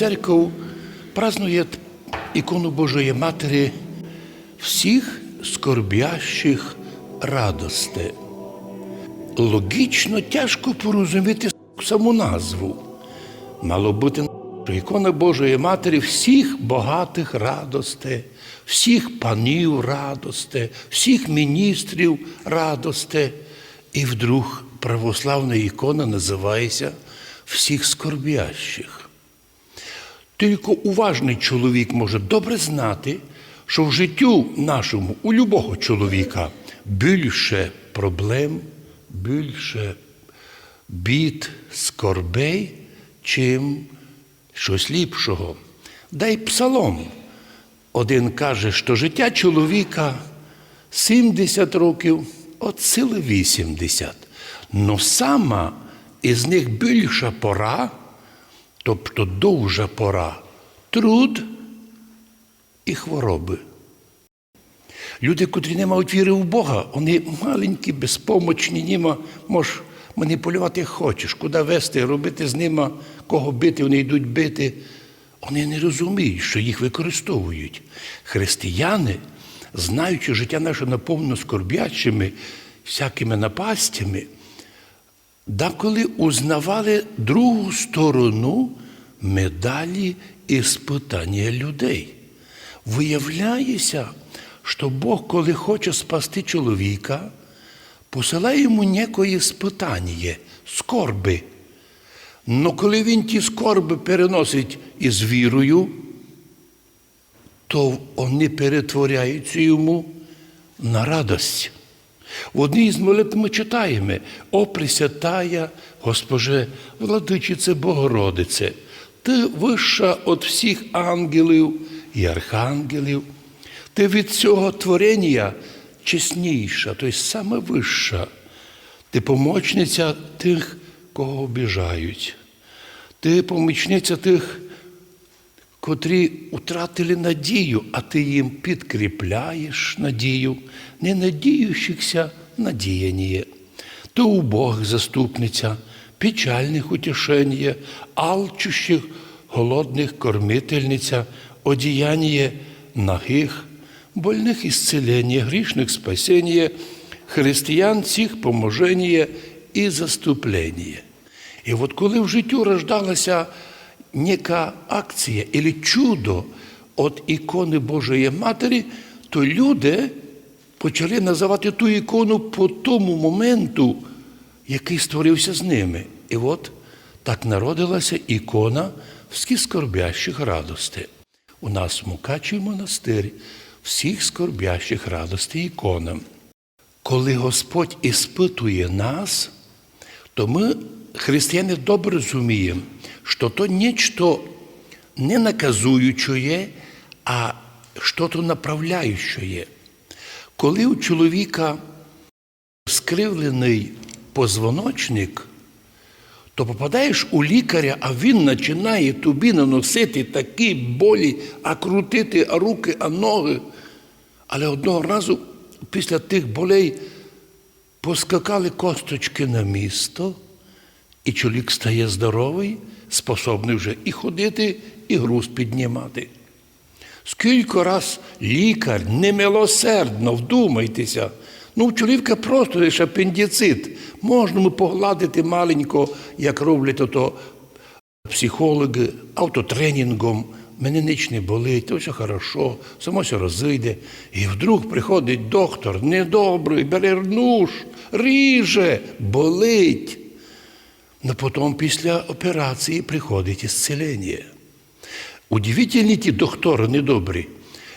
церква празднує ікону Божої Матері всіх скорбящих радости. Логічно тяжко порозуміти саму назву. Мало бути ікона Божої Матері всіх багатих радости, всіх панів радости, всіх міністрів радости. І вдруг православна ікона називається всіх скорбящих. Тільки уважний чоловік може добре знати, що в життю нашому у любого чоловіка більше проблем, більше бід, скорбей, чим щось ліпшого. Дай псалом. Один каже, що життя чоловіка 70 років, от сили 80. Но сама із них більша пора, тобто довжа пора, труд і хвороби. Люди, котрі не мають віри в Бога, вони маленькі, безпомочні, німа можеш маніпулювати хочеш, куди вести, робити з ними, кого бити, вони йдуть бити. Вони не розуміють, що їх використовують. Християни, знаючи життя наше наповнено скорбячими, всякими напастями, деколи узнавали другу сторону медалі іспитання людей. Виявляється, що Бог, коли хоче спасти чоловіка, посилає йому некої спитання, скорби. Но коли він ті скорби переносить із вірою, то вони перетворяються йому на радость. В одній з молитв ми читаємо О Пресвятая Госпоже, владичице Богородице, ти вища від всіх ангелів і архангелів, ти від цього творення чесніша, тобто саме вища, ти помічниця тих, кого обіжають, ти помічниця тих, котрі втратили надію, а ти їм підкріпляєш надію, не надіючихся надіяння. Ти у Бог заступниця, печальних утішення, алчущих, голодних кормительниця, одіяння нагих, больних исцеления, грішних спасения, християн всіх поможення і заступлення. І от коли в життю рождалася нека акція або чудо від ікони Божої Матері, то люди почали називати ту ікону по тому моменту, який створився з ними. І от так народилася ікона всіх скорбящих радостей. У нас в Мукачі монастир всіх скорбящих радостей іконам. Коли Господь іспитує нас, то ми, християни, добре розуміємо, що то нічто не наказуюче, а що то направляюче. Коли у чоловіка скривлений позвоночник, то попадаєш у лікаря, а він починає тобі наносити такі болі, а крутити руки, а ноги. Але одного разу після тих болей поскакали косточки на місто, і чоловік стає здоровий, способний вже і ходити, і груз піднімати. Скільки раз лікар немилосердно, вдумайтеся, ну у чоловіка просто лише апендицит. Можна ми погладити маленько, як роблять ото психологи, автотренінгом. Мене ніч не болить, то все хорошо, само все розійде. І вдруг приходить доктор, недобрий, бере нож, ріже, болить. Но потім після операції приходить ісцелення. Удивительні ті доктори недобрі.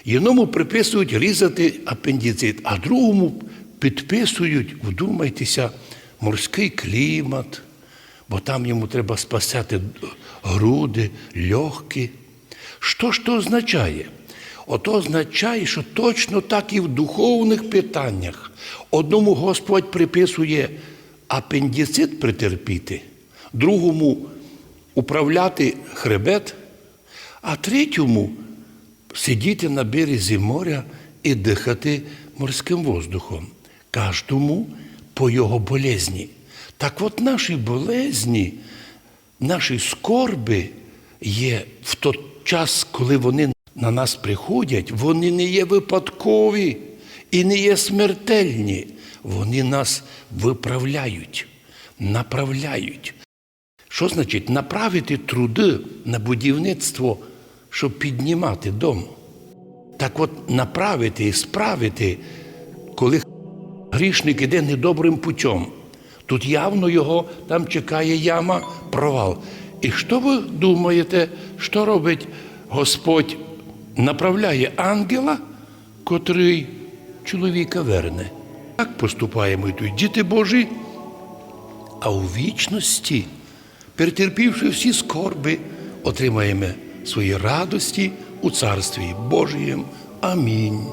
Одному приписують різати апендицит, а другому підписують, вдумайтеся, морський клімат, бо там йому треба спасати груди, легкі. Що ж то означає? Ото означає, що точно так і в духовних питаннях. Одному Господь приписує апендицит претерпіти, другому управляти хребет, а третьому сидіти на березі моря і дихати морським воздухом. Кожному по його болезні. Так от наші болезні, наші скорби, є в той час, коли вони на нас приходять, вони не є випадкові і не є смертельні. Вони нас виправляють, направляють. Що значить направити труди на будівництво, щоб піднімати дом? Так от направити і справити, коли грішник іде недобрим путем. Тут явно його там чекає яма, провал. І що ви думаєте, що робить Господь? Направляє ангела, котрий чоловіка верне. Так поступаємо і тут діти Божі. А у вічності, перетерпівши всі скорби, отримаємо свої радості у Царстві Божієм. Амінь.